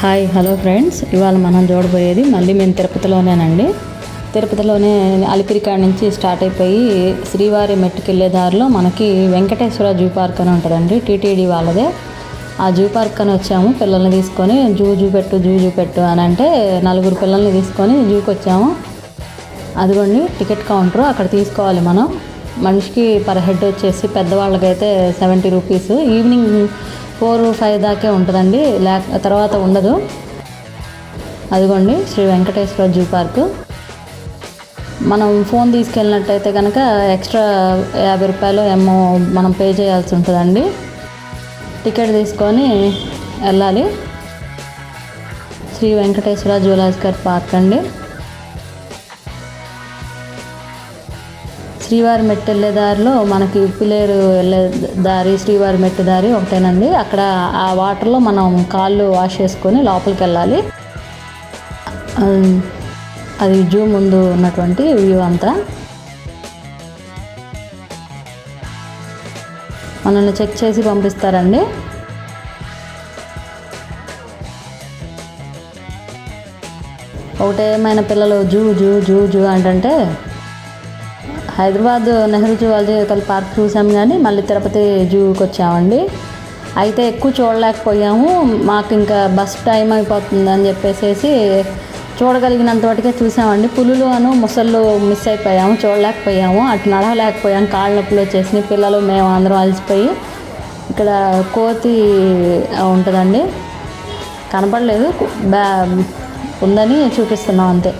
Hi hello friends. ఇవాళ మనం చూడబోయేది మళ్ళీ మేము తిరుపతిలోనేనండి. తిరుపతిలోనే అలిపిరి కాడ నుంచి స్టార్ట్ అయిపోయి శ్రీవారి మెట్టుకెళ్ళే దారిలో మనకి వెంకటేశ్వర జూ పార్క్ అని ఉంటుందండి. టీటీడీ వాళ్ళదే. ఆ జూ పార్క్ అని వచ్చాము పిల్లల్ని తీసుకొని జూ జూ పెట్టు జూ జూ పెట్టు అని అంటే నలుగురు పిల్లల్ని తీసుకొని జూకి వచ్చాము. అదిగోండి టికెట్ కౌంటర్ అక్కడ తీసుకోవాలి మనం. మనిషికి పర్ హెడ్ వచ్చేసి పెద్దవాళ్ళకైతే seventy rupees. Evening four five దాకే ఉంటుందండి. లేక తర్వాత ఉండదు. అదిగోండి శ్రీ వెంకటేశ్వర జూ పార్క్. మనం ఫోన్ తీసుకెళ్ళినట్టయితే కనుక ఎక్స్ట్రా యాభై రూపాయలు ఏమో మనం పే చేయాల్సి ఉంటుందండి. టికెట్ తీసుకొని వెళ్ళాలి. శ్రీ వెంకటేశ్వర జూలాజికల్ పార్క్ అండి. శ్రీవారి మెట్టు వెళ్ళే దారిలో మనకి పిల్లేరు వెళ్ళే దారి శ్రీవారి మెట్టు దారి ఒకటేనండి. అక్కడ ఆ వాటర్లో మనం కాళ్ళు వాష్ చేసుకొని లోపలికి వెళ్ళాలి. అది- జూ ముందు ఉన్నటువంటి వ్యూ అంతా. మనల్ని చెక్ చేసి పంపిస్తారండి. ఒకటేమైనా పిల్లలు జూ జూ జూ జూ అంటే హైదరాబాద్ నెహ్రూ జువాలజికల్ పార్క్ చూసాం కానీ మళ్ళీ తిరుపతి జూకి వచ్చామండి. అయితే ఎక్కువ చూడలేకపోయాము. మాకు ఇంకా బస్ టైం అయిపోతుంది అని చెప్పేసి చూడగలిగినంత వాటికే చూసామండి. పులులు అను ముసళ్ళు మిస్ అయిపోయాము చూడలేకపోయాము. అటు నడవలేకపోయాము కాళ్ళ నొప్పులు వచ్చేసినాయి. పిల్లలు మేము అందరం అలసిపోయి ఇక్కడ కోతి ఉంటుందండి. కనపడలేదు. బ్యా ఉందని చూపిస్తున్నాం అంతే.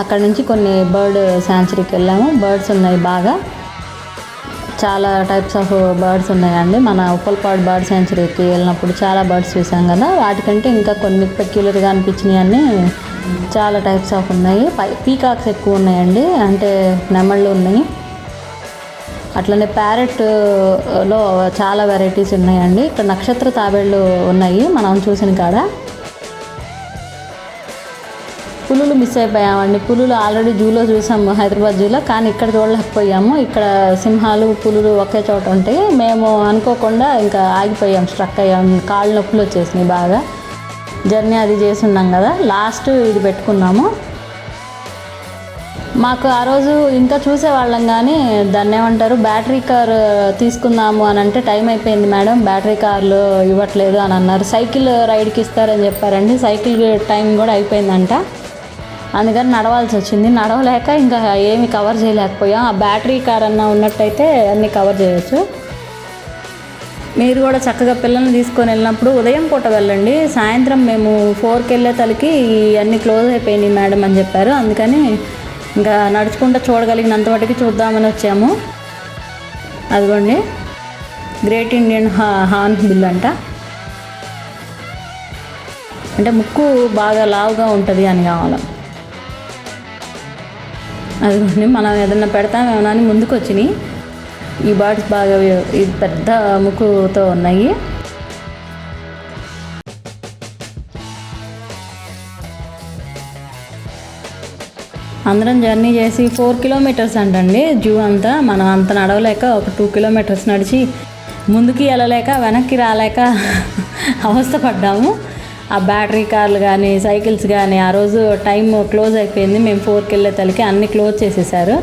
అక్కడ నుంచి కొన్ని బర్డ్ శాంచురీకి వెళ్ళాము. బర్డ్స్ ఉన్నాయి బాగా. చాలా టైప్స్ ఆఫ్ బర్డ్స్ ఉన్నాయండి. మన ఉప్పల్పాడు బర్డ్ శాంచురీకి వెళ్ళినప్పుడు చాలా బర్డ్స్ చూసాం కదా. వాటికంటే ఇంకా కొన్ని పెక్యులర్గా అనిపించినాయి అన్నీ చాలా టైప్స్ ఆఫ్ ఉన్నాయి. పై పీకాక్స్ ఎక్కువ ఉన్నాయండి. అంటే నెమళ్ళు ఉన్నాయి. అట్లనే ప్యారెట్లో చాలా వెరైటీస్ ఉన్నాయండి. ఇక్కడ నక్షత్ర తాబేళ్ళు ఉన్నాయి. మనం చూసిన కాడ. పులులు మిస్ అయిపోయామండి. పులులు ఆల్రెడీ జూలో చూసాము హైదరాబాద్ జూలో. కానీ ఇక్కడ చూడలేకపోయాము. ఇక్కడ సింహాలు పులులు ఒకే చోట ఉంటాయి మేము అనుకోకుండా ఇంకా ఆగిపోయాం స్ట్రక్ అయ్యాం. కాళ్ళు నొప్పులు వచ్చేసినాయి బాగా. జర్నీ అది చేసి ఉన్నాం కదా. లాస్ట్ ఇది పెట్టుకున్నాము. మాకు ఆ రోజు ఇంకా చూసేవాళ్ళం కానీ దాన్ని ఏమంటారు? బ్యాటరీ కార్ తీసుకుందాము అని అంటే టైం అయిపోయింది మేడం. బ్యాటరీ కార్లు ఇవ్వట్లేదు అని అన్నారు. సైకిల్ రైడ్కి ఇస్తారని చెప్పారండి. సైకిల్ టైం కూడా అయిపోయిందంట. అందుకని నడవాల్సి వచ్చింది. నడవలేక ఇంకా ఏమి కవర్ చేయలేకపోయాం. ఆ బ్యాటరీ కార్ అన్న ఉన్నట్టయితే అన్నీ కవర్ చేయొచ్చు. మీరు కూడా చక్కగా పిల్లల్ని తీసుకొని వెళ్ళినప్పుడు ఉదయం పూట వెళ్ళండి. సాయంత్రం మేము ఫోర్కి వెళ్ళే తలకి అన్నీ క్లోజ్ అయిపోయినాయి మేడం అని చెప్పారు. అందుకని ఇంకా నడుచుకుంటూ చూడగలిగినంత మటుకు చూద్దామని వచ్చాము. అదిగోండి. గ్రేట్ ఇండియన్ హా హార్న్ బిల్ అంట. అంటే ముక్కు బాగా లావుగా ఉంటుంది అని కావాలి? అదిగోండి మనం ఏదన్నా పెడతామేమో అని ముందుకు వచ్చినాయి. ఈ బర్డ్స్ బాగా ఇది పెద్ద ముక్కుతో ఉన్నాయి. అందరం జర్నీ చేసి ఫోర్ కిలోమీటర్స్ అంటండి జూ అంతా. మనం అంత నడవలేక ఒక టూ కిలోమీటర్స్ నడిచి ముందుకి వెళ్ళలేక వెనక్కి రాలేక అవస్థ పడ్డాము ఆ బ్యాటరీ కార్లు కానీ సైకిల్స్ కానీ ఆ రోజు టైం క్లోజ్ అయిపోయింది. మేము ఫోర్కి వెళ్ళే తలకి అన్నీ క్లోజ్ చేసేసారు.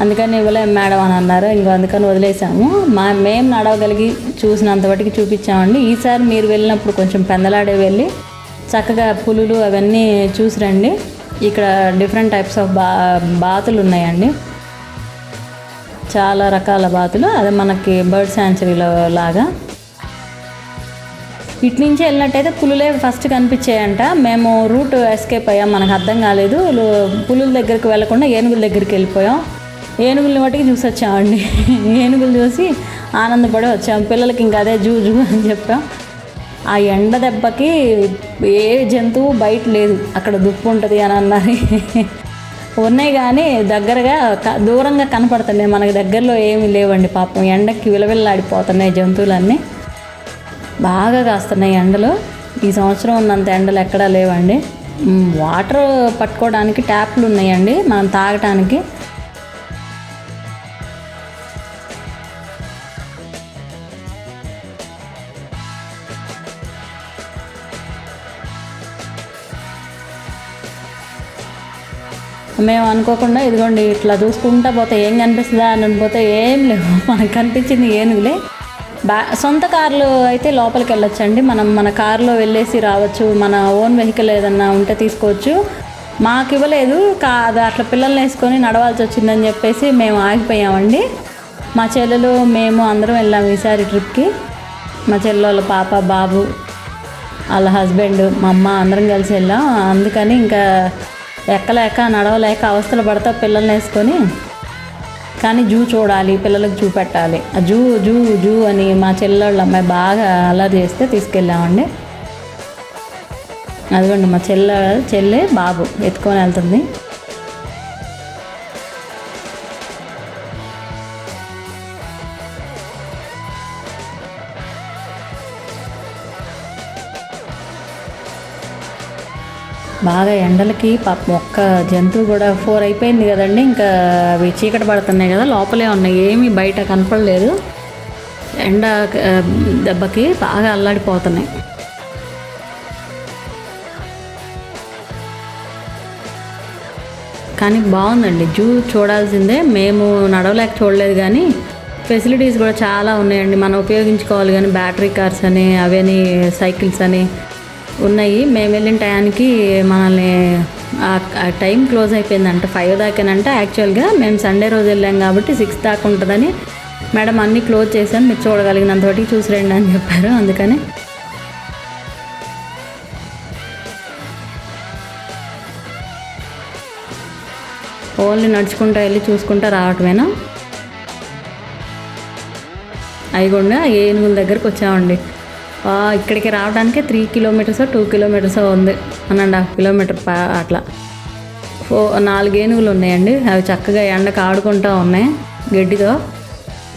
అందుకని ఇవ్వలేం మేడం అని అన్నారు. ఇంకో అందుకని వదిలేసాము. మా మేము నడవగలిగి చూసినంత వాటికి చూపించామండి. ఈసారి మీరు వెళ్ళినప్పుడు కొంచెం పెందలాడే వెళ్ళి చక్కగా పులులు అవన్నీ చూసిరండి ఇక్కడ డిఫరెంట్ టైప్స్ ఆఫ్ బా బాతులు ఉన్నాయండి. చాలా రకాల బాతులు. అదే మనకి బర్డ్ శాంచురీలో లాగా. ఇటు నుంచి వెళ్ళినట్టయితే పులులే ఫస్ట్ కనిపించాయంట. మేము రూట్ ఎస్కేప్ అయ్యాం. మనకు అర్థం కాలేదు. పులుల దగ్గరికి వెళ్ళకుండా ఏనుగుల దగ్గరికి వెళ్ళిపోయాం. ఏనుగుల్ని మట్టుకు చూసి వచ్చామండి ఏనుగులు చూసి ఆనందపడి వచ్చాం. పిల్లలకి ఇంకా అదే జూ జూ అని చెప్పాం. ఆ ఎండ దెబ్బకి ఏ జంతువు బయట లేదు. అక్కడ దుప్పు ఉంటుంది అని అన్నారు. ఉన్నాయి కానీ దగ్గరగా క- దూరంగా కనపడుతున్నాయి మనకి దగ్గరలో ఏమీ లేవండి పాపం. ఎండకి విలవిల్లాడిపోతున్నాయి జంతువులన్నీ. బాగా కాస్తున్నాయి ఎండలు. ఈ సంవత్సరం ఉన్నంత ఎండలు ఎక్కడా లేవండి. వాటర్ పట్టుకోవడానికి ట్యాప్లు ఉన్నాయండి మనం తాగటానికి. మేము అనుకోకుండా ఇదిగోండి ఇట్లా చూసుకుంటా పోతే ఏం కనిపిస్తుందా అని పోతే ఏం లేవు. మనకు కనిపించింది ఏనుగులే. బా సొంత కార్లు అయితే లోపలికి వెళ్ళొచ్చండి మనం మన కారులో వెళ్ళేసి రావచ్చు మన ఓన్ వెహికల్ ఏదన్నా ఉంటే తీసుకోవచ్చు. మాకు ఇవ్వలేదు కా అది అట్లా పిల్లల్ని వేసుకొని నడవాల్సి వచ్చిందని చెప్పేసి మేము ఆగిపోయామండి. మా చెల్లెలు మేము అందరం వెళ్ళాము ఈసారి ట్రిప్కి. మా చెల్లెళ్ళ పాప బాబు వాళ్ళ హస్బెండ్ మా అమ్మ అందరం కలిసి వెళ్ళాం. అందుకని ఇంకా ఎక్కలేక నడవలేక అవస్థలు పడతా పిల్లల్ని వేసుకొని కానీ జూ చూడాలి పిల్లలకు చూపెట్టాలి ఆ జూ జూ జూ అని మా చెల్లెళ్ళ అమ్మాయి బాగా అల్లరి చేస్తే తీసుకెళ్ళామండి. అదిగోండి మా చెల్లె చెల్లె బాబు ఎత్తుకొని వెళ్తుంది. బాగా ఎండలకి పాప ఒక్క జంతువు కూడా ఫోర్ అయిపోయింది కదండి. ఇంకా అవి చీకటి పడుతున్నాయి కదా లోపలే ఉన్నాయి. ఏమీ బయట కనపడలేదు. ఎండ దెబ్బకి బాగా అల్లాడిపోతున్నాయి. కానీ బాగుందండి. జూ చూడాల్సిందే. మేము నడవలేక చూడలేదు కానీ ఫెసిలిటీస్ కూడా చాలా ఉన్నాయండి. మనం ఉపయోగించుకోవాలి కానీ బ్యాటరీ కార్స్ అని అవని సైకిల్స్ అని ఉన్నాయి. మేము వెళ్ళిన టయానికి మనల్ని ఆ- టైం క్లోజ్ అయిపోయిందంట. ఫైవ్ దాకానంటే. యాక్చువల్గా మేము సండే రోజు వెళ్ళాం కాబట్టి సిక్స్ దాకా ఉంటుందని మేడం అన్నీ క్లోజ్ చేశాను. మీరు చూడగలిగినంత వరకు చూసి రండి అని చెప్పారు. అందుకని ఓన్లీ నడుచుకుంటూ వెళ్ళి చూసుకుంటూ రావటమేనా? అయిగొండ. ఏనుగుల దగ్గరికి వచ్చామండి. ఇక్కడికి రావడానికి త్రీ కిలోమీటర్స్ టూ కిలోమీటర్స్ ఉంది. వన్ అండ్ హాఫ్ కిలోమీటర్ అట్లా. ఫో నాలుగేనుగులు ఉన్నాయండి. అవి చక్కగా ఎండకు ఆడుకుంటూ ఉన్నాయి. గడ్డితో.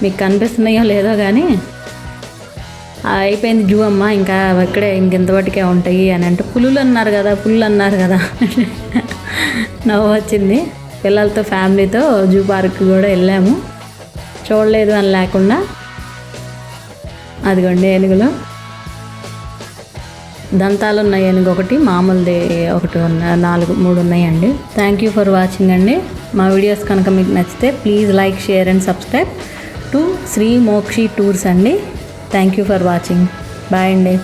మీకు కనిపిస్తున్నాయో లేదో కానీ అయిపోయింది జూ అమ్మ. ఇంకా ఇక్కడే ఇంకెంతవరకే ఉంటాయి అని అంటే పులులు అన్నారు కదా పులులు అన్నారు కదా. నవ్వు వచ్చింది. పిల్లలతో ఫ్యామిలీతో జూ పార్క్ కూడా వెళ్ళాము. చూడలేదు అని లేకుండా. అదిగోండి ఏనుగులు. దంతాలు ఉన్న ఏనుగు ఒకటి మామూలుది ఒకటి ఉన్న నాలుగు మూడు ఉన్నాయండి థ్యాంక్ యూ ఫర్ వాచింగ్ అండి. మా వీడియోస్ కనుక మీకు నచ్చితే please like share and subscribe to Sri Mokshi tours అండి. Thank you for watching bye అండి.